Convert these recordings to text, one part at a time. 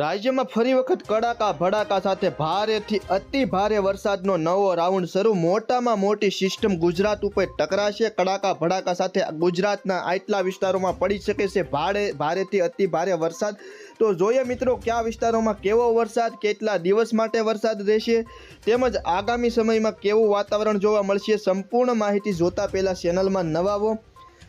રાજ્યમાં ફરી વખત કડાકા ભડાકા સાથે ભારેથી અતિ ભારે વરસાદનો નવો રાઉન્ડ શરૂ. મોટામાં મોટી સિસ્ટમ ગુજરાત ઉપર ટકરાશે. કડાકા ભડાકા સાથે ગુજરાતના આટલા વિસ્તારોમાં પડી શકે છે ભારે ભારેથી અતિ ભારે વરસાદ. તો જોઈએ મિત્રો, કયા વિસ્તારોમાં કેવો વરસાદ, કેટલા દિવસ માટે વરસાદ રહેશે? તેમજ આગામી સમયમાં કેવું વાતાવરણ જોવા મળશે? સંપૂર્ણ માહિતી જોતા પહેલાં ચેનલમાં નવાવો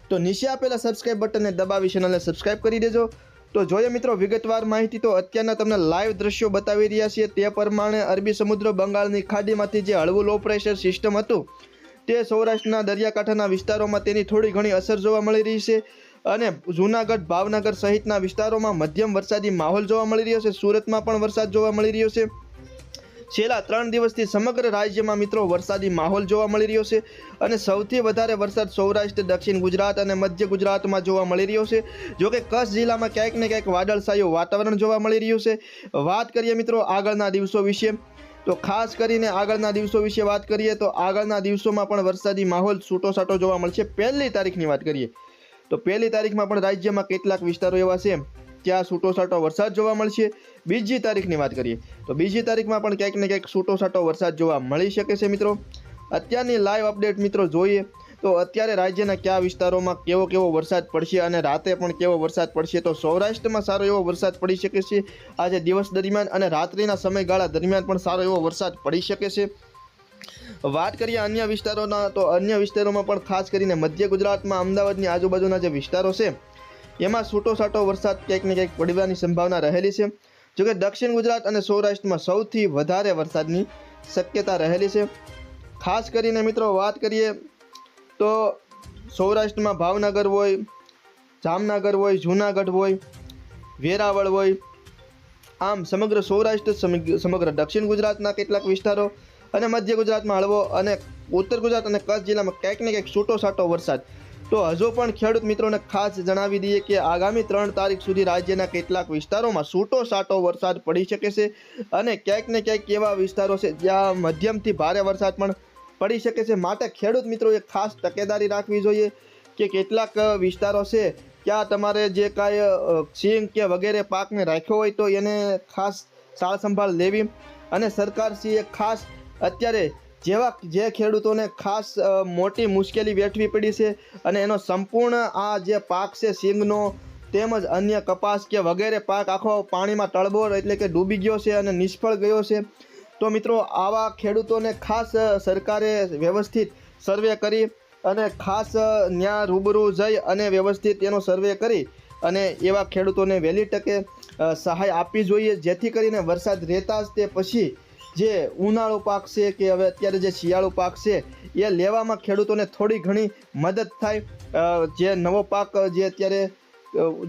તો નીચે આપેલા સબસ્ક્રાઈબ બટનને દબાવી ચેનલને સબસ્ક્રાઈબ કરી દેજો. તો જોઈએ મિત્રો, વિગતવાર માહિતી તો અત્યારના તમને લાઈવ દ્રશ્યો બતાવી રહ્યા છીએ. તે પ્રમાણે અરબી સમુદ્ર બંગાળની ખાડીમાંથી જે હળવું લો પ્રેશર સિસ્ટમ હતું, તે સૌરાષ્ટ્રના દરિયાકાંઠાના વિસ્તારોમાં તેની થોડી ઘણી અસર જોવા મળી રહી છે અને જૂનાગઢ, ભાવનગર સહિતના વિસ્તારોમાં મધ્યમ વરસાદી માહોલ જોવા મળી રહ્યો છે. સુરતમાં પણ વરસાદ જોવા મળી રહ્યો છે. છેલ્લા ત્રણ દિવસથી સમગ્ર રાજ્યમાં મિત્રો વરસાદી માહોલ જોવા મળી રહ્યો છે અને સૌથી વધારે વરસાદ સૌરાષ્ટ્ર, દક્ષિણ ગુજરાત અને મધ્ય ગુજરાતમાં જોવા મળી રહ્યો છે. જોકે કચ્છ જિલ્લામાં ક્યાંક ને ક્યાંક વાદળછાયું વાતાવરણ જોવા મળી રહ્યું છે. વાત કરીએ મિત્રો આગળના દિવસો વિશે, તો ખાસ કરીને આગળના દિવસો વિશે વાત કરીએ, તો આગળના દિવસોમાં પણ વરસાદી માહોલ છૂટોછાટો જોવા મળશે. પહેલી તારીખની વાત કરીએ, તો પહેલી તારીખમાં પણ રાજ્યમાં કેટલાક વિસ્તારો એવા છે ત્યાં છૂટોછાટો વરસાદ જોવા મળશે. બીજી તારીખની વાત કરીએ, તો બીજી તારીખમાં પણ ક્યાંક ને ક્યાંક છૂટોછાટો વરસાદ જોવા મળી શકે છે મિત્રો. અત્યારની લાઈવ અપડેટ મિત્રો જોઈએ, તો અત્યારે રાજ્યના કયા વિસ્તારોમાં કેવો કેવો વરસાદ પડશે અને રાતે પણ કેવો વરસાદ પડશે, તો સૌરાષ્ટ્રમાં સારો એવો વરસાદ પડી શકે છે. આજે દિવસ દરમિયાન અને રાત્રિના સમયગાળા દરમિયાન પણ સારો એવો વરસાદ પડી શકે છે. વાત કરીએ અન્ય વિસ્તારોના, તો અન્ય વિસ્તારોમાં પણ ખાસ કરીને મધ્ય ગુજરાતમાં, અમદાવાદની આજુબાજુના જે વિસ્તારો છે, એમાં છૂટોછાટો વરસાદ ક્યાંક ને ક્યાંક પડવાની સંભાવના રહેલી છે. જોકે દક્ષિણ ગુજરાત અને સૌરાષ્ટ્રમાં સૌથી વધારે વરસાદની શક્યતા રહેલી છે. ખાસ કરીને મિત્રો વાત કરીએ તો સૌરાષ્ટ્રમાં ભાવનગર હોય, જામનગર હોય, જૂનાગઢ હોય, વેરાવળ હોય, આમ સમગ્ર સૌરાષ્ટ્ર સમગ્ર દક્ષિણ ગુજરાતના કેટલાક વિસ્તારો અને મધ્ય ગુજરાતમાં હળવો અને ઉત્તર ગુજરાત અને કચ્છ જિલ્લામાં ક્યાંક ને ક્યાંક છૂટો છાટો વરસાદ તો હજુ પણ ખેડૂત મિત્રોને ખાસ જણાવી દઈએ કે આગામી ત્રણ તારીખ સુધી રાજ્યના કેટલાક વિસ્તારોમાં છૂટો સાટો વરસાદ પડી શકે છે અને ક્યાંક ને ક્યાંક એવા વિસ્તારો છે જ્યાં મધ્યમથી ભારે વરસાદ પણ પડી શકે છે. માટે ખેડૂત મિત્રોએ ખાસ તકેદારી રાખવી જોઈએ કે કેટલાક વિસ્તારો છે ત્યાં તમારે જે કાંઈ સિંગ કે વગેરે પાકને રાખ્યો હોય તો એને ખાસ સાર સંભાળ લેવી અને સરકારશ્રીએ ખાસ અત્યારે જેવા જે ખેડૂતોને ખાસ મોટી મુશ્કેલી વેઠવી પડી છે અને એનો સંપૂર્ણ આ જે પાક છે સિંગનો તેમજ અન્ય કપાસ કે વગેરે પાક આખો પાણીમાં તળબોળ એટલે કે ડૂબી ગયો છે અને નિષ્ફળ ગયો છે. તો મિત્રો, આવા ખેડૂતોને ખાસ સરકારે વ્યવસ્થિત સર્વે કરી અને ખાસ ત્યાં રૂબરૂ જઈ અને વ્યવસ્થિત એનો સર્વે કરી અને એવા ખેડૂતોને વહેલી તકે સહાય આપવી જોઈએ. જેથી કરીને વરસાદ રહેતા જ તે પછી જે ઉનાળો પાક છે કે હવે અત્યારે જે શિયાળુ પાક છે, એ લેવામાં ખેડૂતોને થોડી ઘણી મદદ થાય. જે નવો પાક જે અત્યારે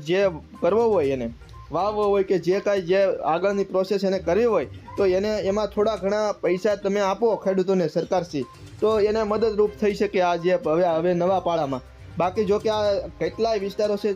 જે કરવો હોય એને, વાવવો હોય કે જે કાંઈ જે આગળની પ્રોસેસ એને કરવી હોય, તો એને એમાં થોડા ઘણા પૈસા તમે આપો ખેડૂતોને સરકારશ્રી તો એને મદદરૂપ થઈ શકે આ જે હવે હવે નવા પાળામાં. બાકી જો કે આ કેટલાય વિસ્તારો છે